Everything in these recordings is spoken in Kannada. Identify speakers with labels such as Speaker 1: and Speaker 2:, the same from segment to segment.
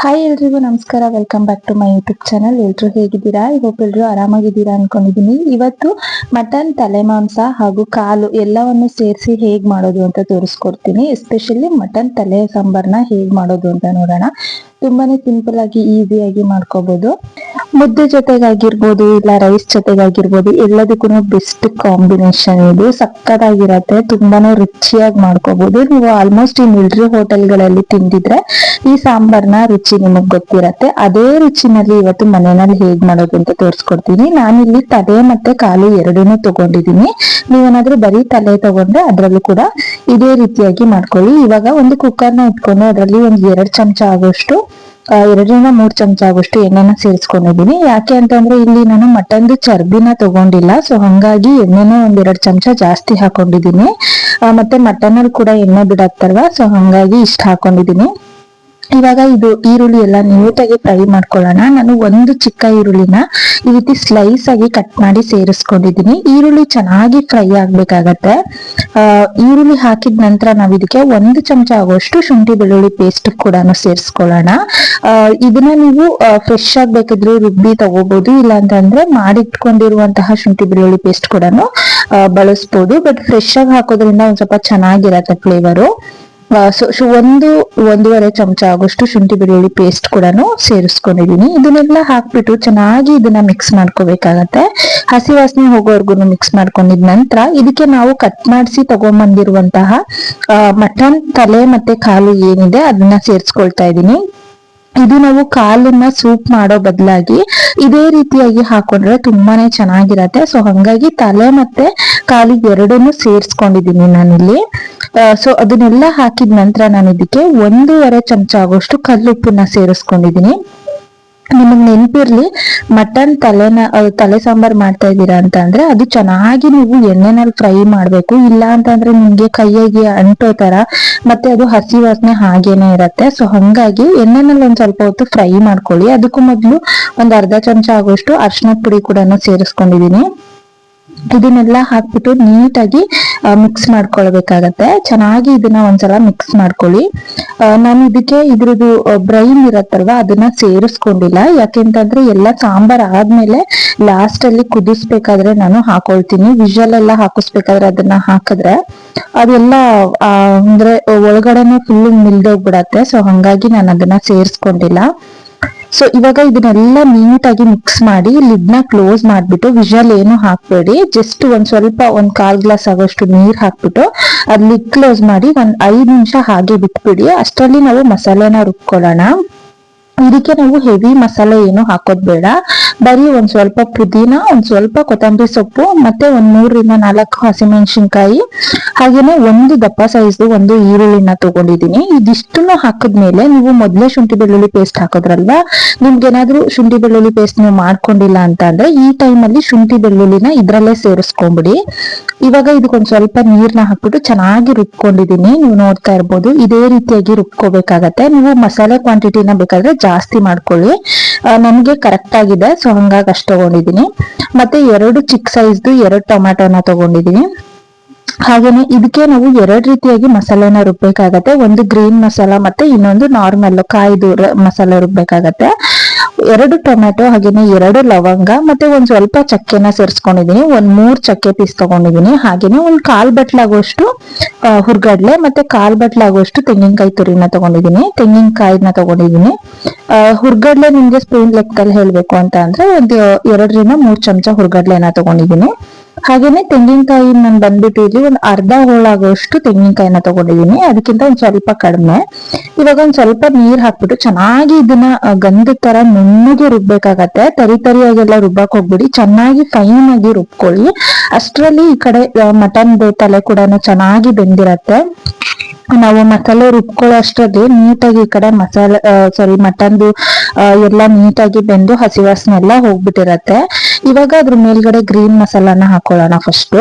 Speaker 1: ಹಾಯ್ ಎಲ್ರಿಗೂ ನಮಸ್ಕಾರ. Welcome back to my YouTube channel ಎಲ್ರು ಹೇಗಿದ್ದೀರಾ? ಇವೊಬ್ಬೆಲ್ರು ಆರಾಮಾಗಿದ್ದೀರಾ ಅನ್ಕೊಂಡಿದೀನಿ. ಇವತ್ತು ಮಟನ್ ತಲೆ ಮಾಂಸ ಹಾಗೂ ಕಾಲು ಎಲ್ಲವನ್ನು ಸೇರಿಸಿ ಹೇಗ್ ಮಾಡೋದು ಅಂತ ತೋರಿಸ್ಕೊಡ್ತೀನಿ. ಎಸ್ಪೆಷಲಿ ಮಟನ್, ತಲೆ ಸಾಂಬಾರ್ನ ಹೇಗ್ ಮಾಡೋದು ಅಂತ ನೋಡೋಣ. ತುಂಬಾನೇ ಸಿಂಪಲ್ ಆಗಿ ಈಸಿಯಾಗಿ ಮಾಡ್ಕೋಬಹುದು ಮುದ್ದೆ ಜೊತೆಗಾಗಿರ್ಬೋದು, ಇಲ್ಲ ರೈಸ್ ಜೊತೆಗಾಗಿರ್ಬೋದು ಎಲ್ಲದಕ್ಕೂ ಬೆಸ್ಟ್ ಕಾಂಬಿನೇಷನ್ ಇದು. ಸಕ್ಕತ್ತಾಗಿರತ್ತೆ ತುಂಬಾನೇ ರುಚಿಯಾಗಿ ಮಾಡ್ಕೋಬಹುದು ನೀವು ಆಲ್ಮೋಸ್ಟ್ ಈ ಮಿಲ್ಟ್ರಿ ಹೋಟೆಲ್ಗಳಲ್ಲಿ ತಿಂದಿದ್ರೆ, ಈ ಸಾಂಬಾರ್ನ ರುಚಿ ನಿಮಗ್ ಗೊತ್ತಿರತ್ತೆ. ಅದೇ ರುಚಿನಲ್ಲಿ ಇವತ್ತು ಮನೆಯಲ್ಲಿ ಹೇಗ್ ಮಾಡೋದು ಅಂತ ತೋರಿಸ್ಕೊಡ್ತೀನಿ. ನಾನಿಲ್ಲಿ ತಲೆ ಮತ್ತೆ ಕಾಲು ಎರಡನ್ನೂ ತಗೊಂಡಿದೀನಿ ನೀವೇನಾದ್ರೂ ಬರೀ ತಲೆ ತಗೊಂಡ್ರೆ ಅದ್ರಲ್ಲೂ ಕೂಡ ಇದೇ ರೀತಿಯಾಗಿ ಮಾಡ್ಕೊಳ್ಳಿ. ಇವಾಗ ಒಂದು ಕುಕ್ಕರ್ನ ಇಟ್ಕೊಂಡು ಅದರಲ್ಲಿ ಒಂದು ಎರಡು ಚಮಚ ಆಗೋಷ್ಟು ಎರಡರಿಂದ ಮೂರ್ ಚಮಚ ಆಗೋಷ್ಟು ಎಣ್ಣೆನ ಸೇರಿಸ್ಕೊಂಡಿದೀನಿ ಯಾಕೆ ಅಂತಂದ್ರೆ ಇಲ್ಲಿ ನಾನು ಮಟನ್ದು ಚರ್ಬಿನ ತಗೊಂಡಿಲ್ಲ. ಸೊ ಹಂಗಾಗಿ ಎಣ್ಣೆನ ಒಂದೆರಡು ಚಮಚ ಜಾಸ್ತಿ ಹಾಕೊಂಡಿದ್ದೀನಿ. ಮತ್ತೆ ಮಟನ್ ಅಲ್ಲಿ ಕೂಡ ಎಣ್ಣೆ ಬಿಡತ್ತಲ್ವಾ ಸೊ ಹಂಗಾಗಿ ಇಷ್ಟ ಹಾಕೊಂಡಿದೀನಿ ಇವಾಗ ಇದು ಈರುಳ್ಳಿ ಎಲ್ಲ ನೀಟಾಗಿ ಫ್ರೈ ಮಾಡ್ಕೊಳ್ಳೋಣ. ನಾನು ಒಂದು ಚಿಕ್ಕ ಈರುಳ್ಳಿನ ಈ ರೀತಿ ಸ್ಲೈಸ್ ಆಗಿ ಕಟ್ ಮಾಡಿ ಸೇರಿಸ್ಕೊಂಡಿದ್ದೀನಿ. ಈರುಳ್ಳಿ ಚೆನ್ನಾಗಿ ಫ್ರೈ ಆಗ್ಬೇಕಾಗತ್ತೆ. ಈರುಳ್ಳಿ ಹಾಕಿದ ನಂತರ ನಾವು ಇದಕ್ಕೆ ಒಂದು ಚಮಚ ಆಗುವಷ್ಟು ಶುಂಠಿ ಬೆಳ್ಳುಳ್ಳಿ ಪೇಸ್ಟ್ ಕೂಡ ಸೇರಿಸ್ಕೊಳ್ಳೋಣ. ಇದನ್ನ ನೀವು ಫ್ರೆಶ್ ಆಗ್ಬೇಕಿದ್ರೆ ರುಬ್ಬಿ ತಗೋಬಹುದು ಇಲ್ಲ ಅಂತಂದ್ರೆ ಮಾಡಿಟ್ಕೊಂಡಿರುವಂತಹ ಶುಂಠಿ ಬೆಳ್ಳುಳ್ಳಿ ಪೇಸ್ಟ್ ಕೂಡ ಬಳಸ್ಬೋದು. ಬಟ್ ಫ್ರೆಶ್ ಆಗಿ ಹಾಕೋದ್ರಿಂದ ಒಂದ್ ಸ್ವಲ್ಪ ಚೆನ್ನಾಗಿರತ್ತೆ ಫ್ಲೇವರು ಸೊ ಒಂದು, ಒಂದೂವರೆ ಚಮಚ ಆಗೋಷ್ಟು ಶುಂಠಿ ಬೆಳ್ಳುಳ್ಳಿ ಪೇಸ್ಟ್ ಕೂಡ ಸೇರಿಸ್ಕೊಂಡಿದೀನಿ. ಇದನ್ನೆಲ್ಲ ಹಾಕ್ಬಿಟ್ಟು ಚೆನ್ನಾಗಿ ಇದನ್ನ ಮಿಕ್ಸ್ ಮಾಡ್ಕೋಬೇಕಾಗತ್ತೆ. ಹಸಿ ವಾಸನೆ ಹೋಗೋವರೆಗೂ ಮಿಕ್ಸ್ ಮಾಡ್ಕೊಂಡಿದ ನಂತರ ಇದಕ್ಕೆ ನಾವು ಕಟ್ ಮಾಡಿಸಿ ತಗೊಂಬಂದಿರುವಂತಹ ಮಟನ್ ತಲೆ ಮತ್ತೆ ಕಾಲು ಏನಿದೆ ಅದನ್ನ ಸೇರಿಸ್ಕೊಳ್ತಾ ಇದ್ದೀನಿ ಇದು ನಾವು ಕಾಲನ್ನ ಸೂಪ್ ಮಾಡೋ ಬದಲಾಗಿ ಇದೇ ರೀತಿಯಾಗಿ ಹಾಕೊಂಡ್ರೆ ತುಂಬಾನೇ ಚೆನ್ನಾಗಿರತ್ತೆ. ಸೊ ಹಂಗಾಗಿ ತಲೆ ಮತ್ತೆ ಕಾಲಿಗೆ ಎರಡನ್ನೂ ಸೇರಿಸ್ಕೊಂಡಿದೀನಿ ನಾನಿಲ್ಲಿ. ಸೊ ಅದನ್ನೆಲ್ಲ ಹಾಕಿದ ನಂತರ ನಾನು ಇದಕ್ಕೆ ಒಂದೂವರೆ ಚಮಚ ಆಗೋಷ್ಟು ಕಲ್ಲುಪ್ಪನ್ನ ಸೇರಿಸ್ಕೊಂಡಿದೀನಿ ನಿಮಗೆ ನೆನಪಿರ್ಲಿ, ಮಟನ್ ತಲೆನ ತಲೆ ಸಾಂಬಾರ್ ಮಾಡ್ತಾ ಇದ್ದೀರಾ ಅಂತ ಅಂದ್ರೆ ಅದು ಚೆನ್ನಾಗಿ ನೀವು ಎಣ್ಣೆನಲ್ಲಿ ಫ್ರೈ ಮಾಡ್ಬೇಕು. ಇಲ್ಲ ಅಂತಂದ್ರೆ ನಿಮ್ಗೆ ಕೈಯಾಗಿ ಅಂಟೋ ತರ, ಮತ್ತೆ ಅದು ಹಸಿ ವಾಸನೆ ಹಾಗೇನೆ ಇರತ್ತೆ. ಸೊ ಹಂಗಾಗಿ ಎಣ್ಣೆನಲ್ಲಿ ಒಂದ್ ಸ್ವಲ್ಪ ಹೊತ್ತು ಫ್ರೈ ಮಾಡ್ಕೊಳ್ಳಿ. ಅದಕ್ಕೂ ಮೊದಲು ಒಂದ್ ಅರ್ಧ ಚಮಚ ಆಗೋಷ್ಟು ಅರ್ಶಿನ ಪುಡಿ ಕೂಡ ಸೇರಿಸ್ಕೊಂಡಿದೀನಿ ಇದನ್ನೆಲ್ಲ ಹಾಕ್ಬಿಟ್ಟು ನೀಟಾಗಿ ಮಿಕ್ಸ್ ಮಾಡ್ಕೊಳ್ಬೇಕಾಗತ್ತೆ. ಚೆನ್ನಾಗಿ ಇದನ್ನ ಒಂದ್ಸಲ ಮಿಕ್ಸ್ ಮಾಡ್ಕೊಳ್ಳಿ. ನಾನು ಇದಕ್ಕೆ ಇದ್ರದ್ದು ಬ್ರೈನ್ ಇರತ್ತಲ್ವ, ಅದನ್ನ ಸೇರಿಸ್ಕೊಂಡಿಲ್ಲ. ಯಾಕೆಂತಂದ್ರೆ ಎಲ್ಲ ಸಾಂಬಾರ್ ಆದ್ಮೇಲೆ ಲಾಸ್ಟ್ ಅಲ್ಲಿ ಕುದಿಸ್ಬೇಕಾದ್ರೆ ನಾನು ಹಾಕೊಳ್ತೀನಿ. ವಿಷಲ್ ಎಲ್ಲ ಹಾಕಿಸ್ಬೇಕಾದ್ರೆ ಅದನ್ನ ಹಾಕಿದ್ರೆ ಅದೆಲ್ಲ ಅಂದ್ರೆ ಒಳಗಡೆನೆ ಫುಲ್ ಮಿಲ್ದೋಗ್ಬಿಡತ್ತೆ ಸೊ ಹಂಗಾಗಿ ನಾನು ಅದನ್ನ ಸೇರಿಸ್ಕೊಂಡಿಲ್ಲ. ಸೊ ಇವಾಗ ಇದನ್ನೆಲ್ಲ ನೀಟಾಗಿ ಮಿಕ್ಸ್ ಮಾಡಿ ಲಿಡ್ನ ಕ್ಲೋಸ್ ಮಾಡ್ಬಿಟ್ಟು ವಿಷಲ್ ಏನು ಹಾಕ್ಬೇಡಿ. ಜಸ್ಟ್ ಒಂದ್ ಸ್ವಲ್ಪ, ಒಂದ್ ಕಾಲ್ ಗ್ಲಾಸ್ ಆಗೋಷ್ಟು ನೀರ್ ಹಾಕ್ಬಿಟ್ಟು, ಅದ್ ಲಿಡ್ ಕ್ಲೋಸ್ ಮಾಡಿ ಒಂದ್ ಐದ್ ನಿಮಿಷ ಹಾಗೆ ಬಿಟ್ಬಿಡಿ. ಅಷ್ಟರಲ್ಲಿ ನಾವು ಮಸಾಲೆನ ರುಬ್ಕೊಳ್ಳೋಣ. ಇದಕ್ಕೆ ನಾವು ಹೆವಿ ಮಸಾಲೆ ಏನು ಹಾಕೋದ್ ಬೇಡ. ಬರೀ ಒಂದ್ ಸ್ವಲ್ಪ ಪುದೀನ, ಒಂದ್ ಸ್ವಲ್ಪ ಕೊತ್ತಂಬರಿ ಸೊಪ್ಪು, ಮತ್ತೆ ಒಂದ್ ಮೂರರಿಂದ ನಾಲ್ಕು ಹಸಿಮೆಣಸಿನ್ಕಾಯಿ, ಹಾಗೇನೆ ಒಂದು ದಪ್ಪ ಸೈಜ್ ಒಂದು ಈರುಳ್ಳಿನ ತಗೊಂಡಿದೀನಿ ಇದಿಷ್ಟನ್ನು ಹಾಕಿದ್ಮೇಲೆ ನೀವು ಮೊದ್ಲೇ ಶುಂಠಿ ಬೆಳ್ಳುಳ್ಳಿ ಪೇಸ್ಟ್ ಹಾಕೋದ್ರಲ್ವಾ? ನಿಮ್ಗೇನಾದ್ರೂ ಶುಂಠಿ ಬೆಳ್ಳುಳ್ಳಿ ಪೇಸ್ಟ್ ನೀವು ಮಾಡ್ಕೊಂಡಿಲ್ಲ ಅಂತ ಅಂದ್ರೆ ಈ ಟೈಮ್ ಅಲ್ಲಿ ಶುಂಠಿ ಬೆಳ್ಳುಳ್ಳಿನ ಇದ್ರಲ್ಲೇ ಸೇರಿಸ್ಕೊಂಬಿಡಿ. ಇವಾಗ ಇದಕ್ಕೊಂದ್ ಸ್ವಲ್ಪ ನೀರ್ನ ಹಾಕ್ಬಿಟ್ಟು ಚೆನ್ನಾಗಿ ರುಬ್ಕೊಂಡಿದೀನಿ ನೀವು ನೋಡ್ತಾ ಇರ್ಬೋದು, ಇದೇ ರೀತಿಯಾಗಿ ರುಬ್ಕೋಬೇಕಾಗತ್ತೆ. ನೀವು ಮಸಾಲೆ ಕ್ವಾಂಟಿಟಿನ ಬೇಕಾದ್ರೆ ಜಾಸ್ತಿ ಮಾಡ್ಕೊಳ್ಳಿ. ನಮ್ಗೆ ಕರೆಕ್ಟ್ ಆಗಿದೆ. ಸೊ ಹಂಗಾಗಿ ಅಷ್ಟು ತಗೊಂಡಿದ್ದೀನಿ ಮತ್ತೆ ಎರಡು ಚಿಕ್ಕ ಸೈಜ್ದು ಎರಡು ಟೊಮ್ಯಾಟೋನ ತಗೊಂಡಿದ್ದೀನಿ ಹಾಗೇನೆ ಇದಕ್ಕೆ ನಾವು ಎರಡು ರೀತಿಯಾಗಿ ಮಸಾಲೆನ ರುಬ್ಬೇಕಾಗತ್ತೆ. ಒಂದು ಗ್ರೀನ್ ಮಸಾಲ ಮತ್ತೆ ಇನ್ನೊಂದು ನಾರ್ಮಲ್ ಕಾಯ್ದು ಮಸಾಲೆ ರುಬ್ಬೇಕಾಗತ್ತೆ. ಎರಡು ಟೊಮೆಟೊ, ಹಾಗೇನೆ ಎರಡು ಲವಂಗ, ಮತ್ತೆ ಒಂದ್ ಸ್ವಲ್ಪ ಚಕ್ಕೆನ ಸೇರಿಸ್ಕೊಂಡಿದೀನಿ. ಒಂದ್ ಮೂರ್ ಚಕ್ಕೆ ಪೀಸ್ ತಗೊಂಡಿದೀನಿ. ಹಾಗೇನೆ ಒಂದ್ ಕಾಲ್ ಬಟ್ಲಾಗುವಷ್ಟು ಹುರ್ಗಡ್ಲೆ ಮತ್ತೆ ಕಾಲ್ ಬಟ್ಲಾಗುವಷ್ಟು ತೆಂಗಿನಕಾಯಿ ತುರಿನ ತಗೊಂಡಿದೀನಿ. ತೆಂಗಿನಕಾಯಿನ ತಗೊಂಡಿದೀನಿ. ಹುರ್ಗಡ್ಲೆ ನಿಮ್ಗೆ ಸ್ಪೂನ್ ಲೆಕ್ಕದಲ್ಲಿ ಹೇಳ್ಬೇಕು ಅಂತ ಅಂದ್ರೆ ಒಂದ್ ಎರಡರಿಂದ ಮೂರ್ ಚಮಚ ಹುರ್ಗಡ್ಲೆನ ತಗೊಂಡಿದೀನಿ. ಹಾಗೇನೆ ತೆಂಗಿನಕಾಯಿ ನಾನು ಬಂದ್ಬಿಟ್ಟು ಇಲ್ಲಿ ಒಂದ್ ಅರ್ಧ ಹೋಳಾಗುವಷ್ಟು ತೆಂಗಿನಕಾಯಿನ ತಗೊಂಡಿದ್ದೀನಿ ಅದಕ್ಕಿಂತ ಒಂದ್ ಸ್ವಲ್ಪ ಕಡಿಮೆ. ಇವಾಗ ಒಂದ್ ಸ್ವಲ್ಪ ನೀರ್ ಹಾಕ್ಬಿಟ್ಟು ಚೆನ್ನಾಗಿ ಇದನ್ನ ಗಂಧದ ತರ ನುಣ್ಣಗೆ ರುಬ್ಬೇಕಾಗತ್ತೆ. ತರಿ ತರಿಯಾಗೆಲ್ಲ ರುಬ್ಬಕ್ ಹೋಗ್ಬಿಡಿ. ಚೆನ್ನಾಗಿ ಫೈನ್ ಆಗಿ ರುಬ್ಕೊಳ್ಳಿ. ಅಷ್ಟರಲ್ಲಿ ಈ ಕಡೆ ಮಟನ್ ತಲೆ ಕೂಡ ಚೆನ್ನಾಗಿ ಬೆಂದಿರತ್ತೆ. ನಾವು ಮಸಾಲೆ ರುಬ್ಕೊಳ್ಳೋ ಅಷ್ಟರಲ್ಲಿ ನೀಟಾಗಿ ಈ ಕಡೆ ಮಸಾಲೆ ಸಾರಿ ಮಟನ್ದು ಎಲ್ಲ ನೀಟಾಗಿ ಬೆಂದು ಹಸಿ ಎಲ್ಲ ಹೋಗ್ಬಿಟ್ಟಿರತ್ತೆ. ಇವಾಗ ಅದ್ರ ಮೇಲ್ಗಡೆ ಗ್ರೀನ್ ಮಸಾಲಾನ ಹಾಕೊಳ್ಳೋಣ ಫಸ್ಟ್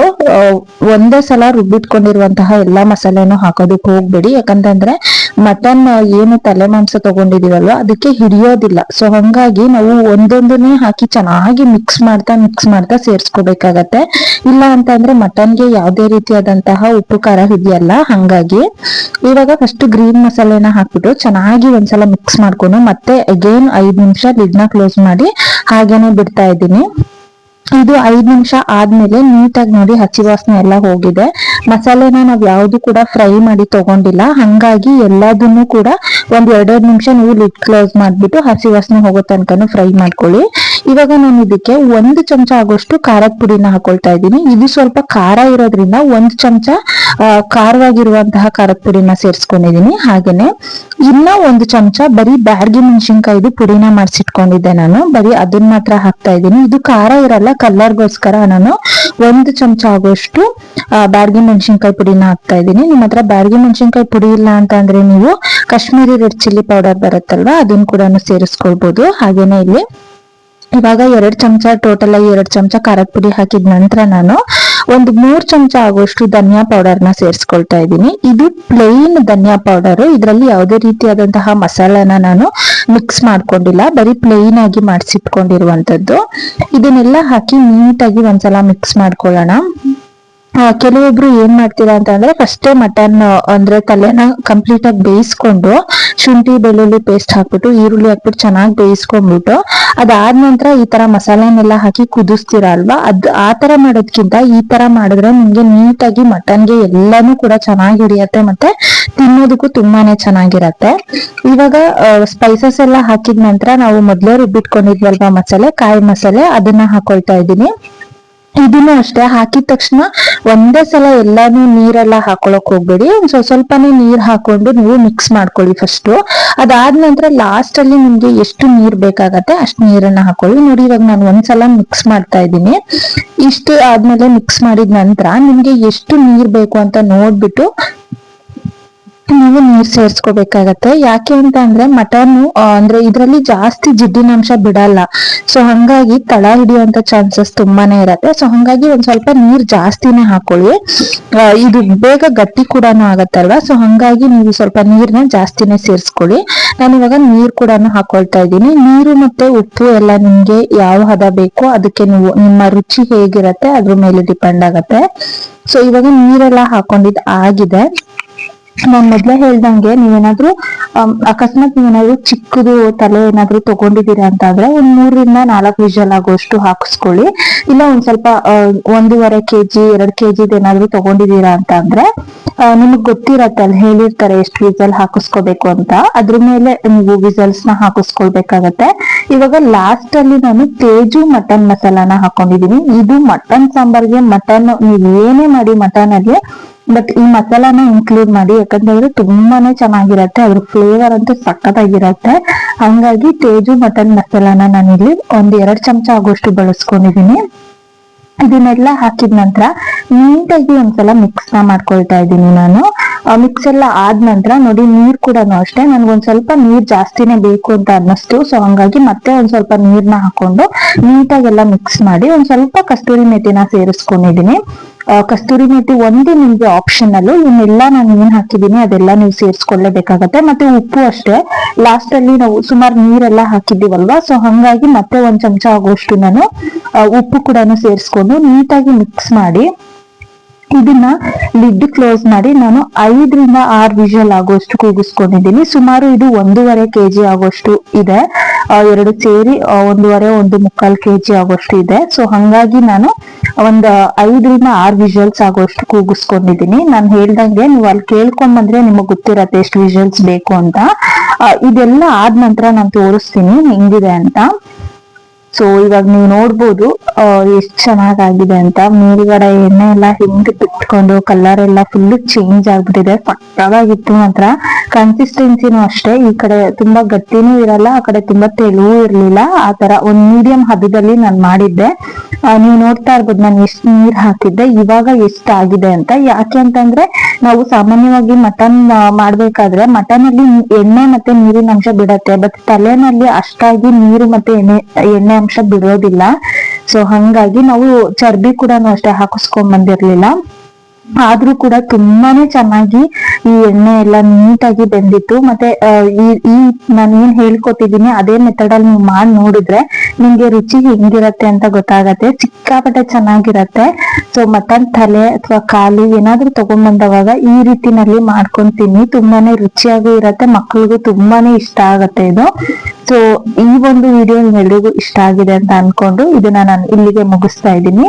Speaker 1: ಒಂದೇ ಸಲ ರುಬ್ಬಿಟ್ಕೊಂಡಿರುವಂತಹ ಎಲ್ಲಾ ಮಸಾಲೆನೂ ಹಾಕೋದಕ್ಕೆ ಹೋಗ್ಬೇಡಿ. ಯಾಕಂತಂದ್ರೆ ಮಟನ್ ಏನು ತಲೆ ಮಾಂಸ ತಗೊಂಡಿದೀವಲ್ವ, ಅದಕ್ಕೆ ಹಿಡಿಯೋದಿಲ್ಲ. ಸೊ ಹಂಗಾಗಿ ನಾವು ಒಂದೊಂದನ್ನೇ ಹಾಕಿ ಚೆನ್ನಾಗಿ ಮಿಕ್ಸ್ ಮಾಡ್ತಾ ಮಿಕ್ಸ್ ಮಾಡ್ತಾ ಸೇರ್ಸ್ಕೋಬೇಕಾಗತ್ತೆ. ಇಲ್ಲ ಅಂತಂದ್ರೆ ಮಟನ್ಗೆ ಯಾವುದೇ ರೀತಿಯಾದಂತಹ ಉಪ್ಪು, ಖಾರ ಇದೆಯಲ್ಲ ಹಂಗಾಗಿ ಇವಾಗ ಫಸ್ಟ್ ಗ್ರೀನ್ ಮಸಾಲೆನ ಹಾಕ್ಬಿಟ್ಟು ಚೆನ್ನಾಗಿ ಒಂದ್ಸಲ ಮಿಕ್ಸ್ ಮಾಡ್ಕೊಂಡು ಮತ್ತೆ ಅಗೇನ್ ಐದ್ ನಿಮಿಷ ಲಿಡ್ನ ಕ್ಲೋಸ್ ಮಾಡಿ ಹಾಗೇನೆ ಬಿಡ್ತಾ ಇದ್ದೀನಿ. ಇದು ಐದ್ ನಿಮಿಷ ಆದ್ಮೇಲೆ ನೀಟಾಗಿ ನೋಡಿ ಹಚ್ಚಿ ವಾಸನೆ ಎಲ್ಲ ಹೋಗಿದೆ. ಮಸಾಲೆನ ನಾವ್ ಯಾವ್ದು ಕೂಡ ಫ್ರೈ ಮಾಡಿ ತಗೊಂಡಿಲ್ಲ. ಹಂಗಾಗಿ ಎಲ್ಲದನ್ನು ಕೂಡ ಒಂದ್ ಎರಡೆರಡು ನಿಮಿಷ ನೀವು ಲಿಡ್ ಕ್ಲೋಸ್ ಮಾಡ್ಬಿಟ್ಟು ಹಸಿ ವಾಸನೆ ಹೋಗೋ ತನಕನು ಫ್ರೈ ಮಾಡ್ಕೊಳ್ಳಿ. ಇವಾಗ ನಾನು ಇದಕ್ಕೆ ಒಂದು ಚಮಚ ಆಗೋಷ್ಟು ಖಾರದ ಪುಡಿನ ಹಾಕೊಳ್ತಾ ಇದ್ದೀನಿ. ಇದು ಸ್ವಲ್ಪ ಖಾರ ಇರೋದ್ರಿಂದ ಒಂದು ಚಮಚ ಖಾರವಾಗಿರುವಂತಹ ಖಾರದ ಪುಡಿನ ಸೇರಿಸ್ಕೊಂಡಿದ್ದೀನಿ. ಹಾಗೇನೆ ಇನ್ನ ಒಂದು ಚಮಚ ಬರೀ ಬ್ಯಾಡ್ಗಿ ಮೆಣಸಿನ್ಕಾಯ್ದು ಪುಡಿನ ಮಾಡಿಸಿಟ್ಕೊಂಡಿದ್ದೆ ನಾನು. ಬರೀ ಅದನ್ನ ಮಾತ್ರ ಹಾಕ್ತಾ ಇದ್ದೀನಿ. ಇದು ಖಾರ ಇರಲ್ಲ, ಕಲ್ಲರ್ಗೋಸ್ಕರ ನಾನು ಒಂದು ಚಮಚ ಆಗೋಷ್ಟು ಬ್ಯಾಡ್ಗಿ ಮೆಣಸಿನ್ಕಾಯಿ ಪುಡಿನ ಹಾಕ್ತಾ ಇದ್ದೀನಿ. ನಿಮ್ಮ ಹತ್ರ ಬ್ಯಾಡ್ಗಿ ಮೆಣಸಿನ್ಕಾಯಿ ಪುಡಿ ಇಲ್ಲ ಅಂತ ಅಂದ್ರೆ ನೀವು ಕಾಶ್ಮೀರಿ ರೆಡ್ ಚಿಲ್ಲಿ ಪೌಡರ್ ಬರುತ್ತಲ್ವಾ ಅದನ್ನ ಕೂಡ ಸೇರಿಸ್ಕೊಳ್ಬಹುದು ಹಾಗೇನೆ ಇಲ್ಲಿ ಇವಾಗ ಎರಡು ಚಮಚ ಟೋಟಲ್ ಆಗಿ ಎರಡು ಚಮಚ ಖಾರದ ಪುಡಿ ಹಾಕಿದ ನಂತರ ನಾನು ಒಂದು ಮೂರ್ ಚಮಚ ಆಗುವಷ್ಟು ಧನಿಯಾ ಪೌಡರ್ನ ಸೇರಿಸ್ಕೊಳ್ತಾ ಇದ್ದೀನಿ. ಇದು ಪ್ಲೈನ್ ಧನಿಯಾ ಪೌಡರ್ ಇದರಲ್ಲಿ ಯಾವುದೇ ರೀತಿಯಾದಂತಹ ಮಸಾಲಾನ ನಾನು ಮಿಕ್ಸ್ ಮಾಡ್ಕೊಂಡಿಲ್ಲ. ಬರೀ ಪ್ಲೈನ್ ಆಗಿ ಮಾಡಿಸಿಟ್ಕೊಂಡಿರುವಂತದ್ದು. ಇದನ್ನೆಲ್ಲ ಹಾಕಿ ನೀಟಾಗಿ ಒಂದ್ಸಲ ಮಿಕ್ಸ್ ಮಾಡ್ಕೊಳ್ಳೋಣ. ಕೆಲವೊಬ್ರು ಏನ್ ಮಾಡ್ತೀರಾ ಅಂತ ಅಂದ್ರೆ ಫಸ್ಟೇ ಮಟನ್ ಅಂದ್ರೆ ತಲೆನ ಕಂಪ್ಲೀಟ್ ಆಗಿ ಬೇಯಿಸ್ಕೊಂಡು ಶುಂಠಿ, ಬೆಳ್ಳುಳ್ಳಿ ಪೇಸ್ಟ್ ಹಾಕ್ಬಿಟ್ಟು, ಈರುಳ್ಳಿ ಹಾಕ್ಬಿಟ್ಟು ಚೆನ್ನಾಗಿ ಬೇಯಿಸ್ಕೊಂಡ್ಬಿಟ್ಟು, ಅದಾದ ನಂತರ ಈ ತರ ಮಸಾಲೆನೆಲ್ಲ ಹಾಕಿ ಕುದಿಸ್ತೀರ ಅಲ್ವಾ? ಅದ್ ಆ ತರ ಮಾಡೋದ್ಕಿಂತ ಈ ತರ ಮಾಡಿದ್ರೆ ನಿಮ್ಗೆ ನೀಟಾಗಿ ಮಟನ್ಗೆ ಎಲ್ಲಾನು ಕೂಡ ಚೆನ್ನಾಗಿ ಹಿಡಿಯತ್ತೆ ಮತ್ತೆ ತಿನ್ನೋದಕ್ಕೂ ತುಂಬಾನೇ ಚೆನ್ನಾಗಿರತ್ತೆ. ಇವಾಗ ಸ್ಪೈಸಸ್ ಎಲ್ಲ ಹಾಕಿದ ನಂತರ ನಾವು ಮೊದ್ಲೇ ರುಬ್ಬಿಟ್ಕೊಂಡಿದ್ವಲ್ವಾ ಮಸಾಲೆ? ಕಾಯಿ ಮಸಾಲೆ, ಅದನ್ನ ಹಾಕೊಳ್ತಾ ಇದ್ದೀನಿ. ಇದನ್ನು ಅಷ್ಟೇ, ಹಾಕಿದ ತಕ್ಷಣ ಒಂದೇ ಸಲ ಎಲ್ಲಾನು ನೀರೆಲ್ಲ ಹಾಕೊಳಕ್ ಹೋಗ್ಬೇಡಿ. ಒಂದ್ ಸ್ವಲ್ಪ ಸ್ವಲ್ಪನೇ ನೀರ್ ಹಾಕೊಂಡು ನೀವು ಮಿಕ್ಸ್ ಮಾಡ್ಕೊಳ್ಳಿ ಫಸ್ಟ್ ಅದಾದ ನಂತರ ಲಾಸ್ಟ್ ಅಲ್ಲಿ ನಿಮ್ಗೆ ಎಷ್ಟು ನೀರ್ ಬೇಕಾಗತ್ತೆ ಅಷ್ಟು ನೀರನ್ನ ಹಾಕೊಳ್ಳಿ. ನೋಡಿ ಇವಾಗ ನಾನು ಒಂದ್ಸಲ ಮಿಕ್ಸ್ ಮಾಡ್ತಾ ಇದ್ದೀನಿ. ಇಷ್ಟು ಆದ್ಮೇಲೆ ಮಿಕ್ಸ್ ಮಾಡಿದ ನಂತರ ನಿಮ್ಗೆ ಎಷ್ಟು ನೀರ್ ಬೇಕು ಅಂತ ನೋಡ್ಬಿಟ್ಟು ನೀವು ನೀರ್ ಸೇರ್ಸ್ಕೋಬೇಕಾಗತ್ತೆ. ಯಾಕೆ ಅಂತ ಅಂದ್ರೆ ಮಟನ್ ಅಂದ್ರೆ ಇದ್ರಲ್ಲಿ ಜಾಸ್ತಿ ಜಿಡ್ಡಿನಾಂಶ ಬಿಡಲ್ಲ. ಸೊ ಹಂಗಾಗಿ ತಳ ಹಿಡಿಯುವಂತ ಚಾನ್ಸಸ್ ತುಂಬಾನೇ ಇರತ್ತೆ. ಸೊ ಹಂಗಾಗಿ ಒಂದ್ ಸ್ವಲ್ಪ ನೀರ್ ಜಾಸ್ತಿನೇ ಹಾಕೊಳ್ಳಿ. ಇದು ಬೇಗ ಗಟ್ಟಿ ಕೂಡ ಆಗತ್ತಲ್ವಾ? ಸೊ ಹಂಗಾಗಿ ನೀವು ಸ್ವಲ್ಪ ನೀರ್ನ ಜಾಸ್ತಿನೇ ಸೇರಿಸ್ಕೊಳ್ಳಿ. ನಾನು ಇವಾಗ ನೀರ್ ಕೂಡ ಹಾಕೊಳ್ತಾ ಇದ್ದೀನಿ. ನೀರು ಮತ್ತೆ ಉಪ್ಪು ಎಲ್ಲ ನಿಮ್ಗೆ ಯಾವ ಹದ ಬೇಕೋ ಅದಕ್ಕೆ ನೀವು, ನಿಮ್ಮ ರುಚಿ ಹೇಗಿರತ್ತೆ ಅದ್ರ ಮೇಲೆ ಡಿಪೆಂಡ್ ಆಗತ್ತೆ. ಸೊ ಇವಾಗ ನೀರೆಲ್ಲ ಹಾಕೊಂಡಿದ್ ಆಗಿದೆ. ನಾನ್ ಮೊದ್ಲೇ ಹೇಳ್ದಂಗೆ ನೀವೇನಾದ್ರೂ ಅಕಸ್ಮಾತ್ ನೀವೇನಾದ್ರೂ ಚಿಕ್ಕದು ತಲೆ ಏನಾದ್ರೂ ತಗೊಂಡಿದ್ದೀರಾ ಅಂತ ಅಂದ್ರೆ ಒಂದ್ ಮೂರರಿಂದ ನಾಲ್ಕು ವಿಜಲ್ ಆಗುವಷ್ಟು ಹಾಕಿಸ್ಕೊಳ್ಳಿ. ಇಲ್ಲ ಒಂದ್ ಸ್ವಲ್ಪ ಒಂದೂವರೆ ಕೆಜಿ, ಎರಡ್ ಕೆಜಿ ಏನಾದ್ರೂ ತಗೊಂಡಿದೀರಾ ಅಂತ ಅಂದ್ರೆ ನಿಮಗ್ ಗೊತ್ತಿರತ್ತೆ ಅಲ್ಲಿ ಹೇಳಿರ್ತಾರೆ ಎಷ್ಟು ವಿಸಲ್ ಹಾಕಿಸ್ಕೋಬೇಕು ಅಂತ. ಅದ್ರ ಮೇಲೆ ನೀವು ವಿಸಲ್ಸ್ನ ಹಾಕಿಸ್ಕೊಳ್ಬೇಕಾಗತ್ತೆ. ಇವಾಗ ಲಾಸ್ಟ್ ಅಲ್ಲಿ ನಾನು ತೇಜು ಮಟನ್ ಮಸಾಲಾನ ಹಾಕೊಂಡಿದೀನಿ ಇದು ಮಟನ್ ಸಾಂಬಾರ್ಗೆ ಮಟನ್ ನೀವ್ ಏನೇ ಮಾಡಿ ಮಟನ್ ಅಲ್ಲಿ ಬಟ್ ಈ ಮಸಾಲಾನ ಇನ್ಕ್ಲೂಡ್ ಮಾಡಿ ಯಾಕಂತಂದ್ರೆ ತುಂಬಾನೇ ಚೆನ್ನಾಗಿರತ್ತೆ. ಅದ್ರ ಫ್ಲೇವರ್ ಅಂತೂ ಸಖತ್ತಾಗಿರತ್ತೆ. ಹಂಗಾಗಿ ತೇಜು ಮಟನ್ ಮಸಾಲಾನ ನಾನಿಲ್ಲಿ ಒಂದ್ ಎರಡ್ ಚಮಚ ಆಗೋಷ್ಟು ಬಳಸ್ಕೊಂಡಿದೀನಿ. ಇದನ್ನೆಲ್ಲ ಹಾಕಿದ ನಂತರ ನೀಟಾಗಿ ಒಂದ್ಸಲ ಮಿಕ್ಸ್ ಮಾಡ್ಕೊಳ್ತಾ ಇದ್ದೀನಿ ನಾನು. ಮಿಕ್ಸ್ ಎಲ್ಲ ಆದ ನಂತರ ನೋಡಿ ನೀರ್ ಕೂಡ ಅಷ್ಟೇ. ನನ್ಗೊಂದ್ ಸ್ವಲ್ಪ ನೀರ್ ಜಾಸ್ತಿನೇ ಬೇಕು ಅಂತ ಅನ್ನಿಸ್ತು. ಸೊ ಹಂಗಾಗಿ ಮತ್ತೆ ಒಂದ್ ಸ್ವಲ್ಪ ನೀರ್ನ ಹಾಕೊಂಡು ನೀಟಾಗೆಲ್ಲ ಮಿಕ್ಸ್ ಮಾಡಿ ಒಂದ್ ಸ್ವಲ್ಪ ಕಸ್ತೂರಿ ಮೆಥಿನ ಸೇರಿಸ್ಕೊಂಡಿದೀನಿ. ಕಸ್ತೂರಿ ಮೇತಿ ಒಂದೇ ನಿಮ್ಗೆ ಆಪ್ಷನ್ ಅಲ್ಲೂ ಇನ್ನೆಲ್ಲ ನಾನು ಏನ್ ಹಾಕಿದೀನಿ ಅದೆಲ್ಲ ನೀವು ಸೇರಿಸ್ಕೊಳ್ಳೇಬೇಕಾಗತ್ತೆ. ಮತ್ತೆ ಉಪ್ಪು ಅಷ್ಟೇ. ಲಾಸ್ಟ್ ಅಲ್ಲಿ ನಾವು ಸುಮಾರು ನೀರೆಲ್ಲ ಹಾಕಿದ್ದೀವಲ್ವಾ? ಸೊ ಹಂಗಾಗಿ ಮತ್ತೆ ಒಂದ್ ಚಮಚ ಆಗುವಷ್ಟು ನಾನು ಉಪ್ಪು ಕೂಡ ಸೇರಿಸ್ಕೊಂಡು ನೀಟಾಗಿ ಮಿಕ್ಸ್ ಮಾಡಿ ಇದನ್ನ ಲಿಡ್ ಕ್ಲೋಸ್ ಮಾಡಿ ನಾನು ಐದರಿಂದ ಆರ್ ವಿಷಲ್ ಆಗೋಷ್ಟು ಕೂಗಿಸ್ಕೊಂಡಿದ್ದೀನಿ. ಸುಮಾರು ಇದು ಒಂದೂವರೆ ಕೆಜಿ ಆಗೋಷ್ಟು ಇದೆ. ಎರಡು ಸೇರಿ ಒಂದೂವರೆ, ಒಂದು ಮುಕ್ಕಾಲ್ ಕೆಜಿ ಆಗೋಷ್ಟು ಇದೆ. ಸೊ ಹಂಗಾಗಿ ನಾನು ಒಂದ್ ಐದರಿಂದ ಆರ್ ವಿಷಲ್ಸ್ ಆಗೋಷ್ಟು ಕೂಗಿಸ್ಕೊಂಡಿದ್ದೀನಿ. ನಾನು ಹೇಳ್ದಂಗೆ ನೀವು ಅಲ್ಲಿ ಕೇಳ್ಕೊಂಡ್ಬಂದ್ರೆ ನಿಮಗ್ ಗೊತ್ತಿರತ್ತೆ ಎಷ್ಟು ವಿಷಲ್ಸ್ ಬೇಕು ಅಂತ. ಇದೆಲ್ಲ ಆದ ನಂತರ ನಾನು ತೋರಿಸ್ತೀನಿ ಹೆಂಗಿದೆ ಅಂತ. ಸೊ ಇವಾಗ ನೀವು ನೋಡ್ಬೋದು ಎಷ್ಟ್ ಚೆನ್ನಾಗಾಗಿದೆ ಅಂತ. ಮೇಲ್ಗಡೆ ಎಣ್ಣೆ ಎಲ್ಲ ಹಿಂದೆ ಬಿಟ್ಕೊಂಡು ಕಲರ್ ಎಲ್ಲ ಫುಲ್ ಚೇಂಜ್ ಆಗ್ಬಿಟ್ಟಿದೆ. ಪಕ್ಕವಾಗಿತ್ತು ಮಾತ್ರ. ಕನ್ಸಿಸ್ಟೆನ್ಸಿನೂ ಅಷ್ಟೇ. ಈ ಕಡೆ ತುಂಬಾ ಗಟ್ಟಿನೂ ಇರಲ್ಲ, ಆ ಕಡೆ ತುಂಬಾ ತೆಳುವು ಇರ್ಲಿಲ್ಲ. ಆ ತರ ಒಂದ್ ಮೀಡಿಯಂ ಹದದಲ್ಲಿ ನಾನು ಮಾಡಿದ್ದೆ. ನೀವು ನೋಡ್ತಾ ಇರ್ಬೋದು, ನಾನು ಎಷ್ಟು ನೀರ್ ಹಾಕಿದ್ದೆ. ಇವಾಗ ಎಷ್ಟು ಆಗಿದೆ ಅಂತ. ಯಾಕೆ ಅಂತಂದ್ರೆ, ನಾವು ಸಾಮಾನ್ಯವಾಗಿ ಮಟನ್ ಮಾಡ್ಬೇಕಾದ್ರೆ ಮಟನ್ ಅಲ್ಲಿ ಎಣ್ಣೆ ಮತ್ತೆ ನೀರಿನ ಅಂಶ ಬಿಡತ್ತೆ. ಬಟ್ ತಲೆನಲ್ಲಿ ಅಷ್ಟಾಗಿ ನೀರು ಮತ್ತೆ ಎಣ್ಣೆ ಎಣ್ಣೆ ಅಂಶ ಬಿಡೋದಿಲ್ಲ. ಸೊ ಹಂಗಾಗಿ ನಾವು ಚರ್ಬಿ ಕೂಡ ಅಷ್ಟೇ ಹಾಕಿಸ್ಕೊಂಡ್ ಬಂದಿರ್ಲಿಲ್ಲ. ಆದ್ರೂ ಕೂಡ ತುಂಬಾನೇ ಚೆನ್ನಾಗಿ ಈ ಎಣ್ಣೆ ಎಲ್ಲ ನೀಟಾಗಿ ಬೆಂದಿತ್ತು. ಮತ್ತೆ ಈ ನಾನು ಏನ್ ಹೇಳ್ಕೊತಿದೀನಿ ಅದೇ ಮೆಥಡ್ ಅಲ್ಲಿ ನೀವು ಮಾಡಿ ನೋಡಿದ್ರೆ ನಿಮ್ಗೆ ರುಚಿ ಹೆಂಗಿರತ್ತೆ ಅಂತ ಗೊತ್ತಾಗತ್ತೆ. ಚಿಕ್ಕಾಪಟ್ಟೆ ಚೆನ್ನಾಗಿರತ್ತೆ. ಸೊ ಮಟನ್ ತಲೆ ಅಥವಾ ಕಾಲು ಏನಾದ್ರೂ ತಗೊಂಡ್ಬಂದವಾಗ ಈ ರೀತಿನಲ್ಲಿ ಮಾಡ್ಕೊಂತೀನಿ. ತುಂಬಾನೇ ರುಚಿಯಾಗೂ ಇರತ್ತೆ, ಮಕ್ಳಿಗೂ ತುಂಬಾನೇ ಇಷ್ಟ ಆಗತ್ತೆ ಇದು. ಸೊ ಈ ಒಂದು ವಿಡಿಯೋ ನಿಮ್ಮೆಲ್ರಿಗೂ ಇಷ್ಟ ಆಗಿದೆ ಅಂತ ಅನ್ಕೊಂಡು ಇದನ್ನ ನಾನು ಇಲ್ಲಿಗೆ ಮುಗಿಸ್ತಾ ಇದ್ದೀನಿ.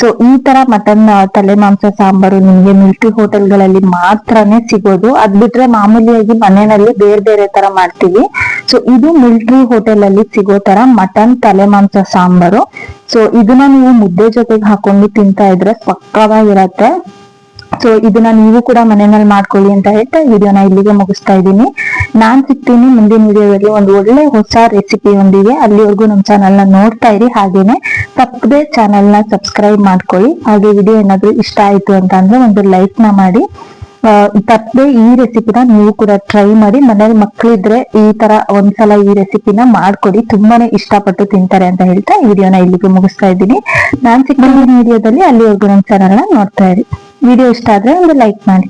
Speaker 1: ಸೊ ಈ ತರ ಮಟನ್ ತಲೆ ಮಾಂಸ, ಸಾಂಬಾರು ನಿಮ್ಗೆ ಮಿಲ್ಟ್ರಿ ಹೋಟೆಲ್ಗಳಲ್ಲಿ ಮಾತ್ರನೇ ಸಿಗೋದು. ಅದ್ ಬಿಟ್ರೆ ಮಾಮೂಲಿಯಾಗಿ ಮನೆಯಲ್ಲಿ ಬೇರೆ ಬೇರೆ ತರ ಮಾಡ್ತೀವಿ. ಸೊ ಇದು ಮಿಲ್ಟ್ರಿ ಹೋಟೆಲ್ ಅಲ್ಲಿ ಸಿಗೋ ತರ ಮಟನ್, ತಲೆ ಮಾಂಸ, ಸಾಂಬಾರು. ಸೊ ಇದನ್ನ ನೀವು ಮುದ್ದೆ ಜೊತೆಗೆ ಹಾಕೊಂಡು ತಿಂತಾ ಇದ್ರೆ ಪಕ್ಕವಾಗಿರತ್ತೆ ಸೊ ಇದನ್ನ ನೀವು ಕೂಡ ಮನೆಯಲ್ಲಿ ಮಾಡ್ಕೊಳ್ಳಿ ಅಂತ ಹೇಳ್ತಾ ವಿಡಿಯೋನ ಇಲ್ಲಿಗೆ ಮುಗಿಸ್ತಾ ಇದ್ದೀನಿ. ನಾನ್ ಸಿಗ್ತೀನಿ ಮುಂದಿನ ವಿಡಿಯೋದಲ್ಲಿ ಒಂದು ಒಳ್ಳೆ ಹೊಸ ರೆಸಿಪಿ ಒಂದಿಗೆ ಅಲ್ಲಿವರೆಗೂ ನಮ್ಮ ಚಾನಲ್ನ ನೋಡ್ತಾ ಇರಿ. ಹಾಗೇನೆ ತಪ್ಪದೆ ಚಾನಲ್ನ ಸಬ್ಸ್ಕ್ರೈಬ್ ಮಾಡ್ಕೊಳ್ಳಿ. ಹಾಗೆ ವಿಡಿಯೋ ಏನಾದ್ರು ಇಷ್ಟ ಆಯ್ತು ಅಂತ ಅಂದ್ರೆ ಒಂದು ಲೈಕ್ನ ಮಾಡಿ. ತಪ್ಪದೆ ಈ ರೆಸಿಪಿನ ನೀವು ಕೂಡ ಟ್ರೈ ಮಾಡಿ. ಮನೇಲಿ ಮಕ್ಕಳಿದ್ರೆ ಈ ತರ ಒಂದ್ಸಲ ಈ ರೆಸಿಪಿನ ಮಾಡ್ಕೊಡಿ. ತುಂಬಾನೇ ಇಷ್ಟಪಟ್ಟು ತಿಂತಾರೆ ಅಂತ ಹೇಳ್ತಾ ಈ ವಿಡಿಯೋನ ಇಲ್ಲಿಗೆ ಮುಗಿಸ್ತಾ ಇದ್ದೀನಿ. ನಾನ್ ಸಿಕ್ಕ ವಿಡಿಯೋದಲ್ಲಿ ಅಲ್ಲಿವರೆಗೂ ನಮ್ಮ ನ ನೋಡ್ತಾ ಇರಿ. ವಿಡಿಯೋ ಇಷ್ಟ ಆದ್ರೆ ಒಂದು ಲೈಕ್ ಮಾಡಿ.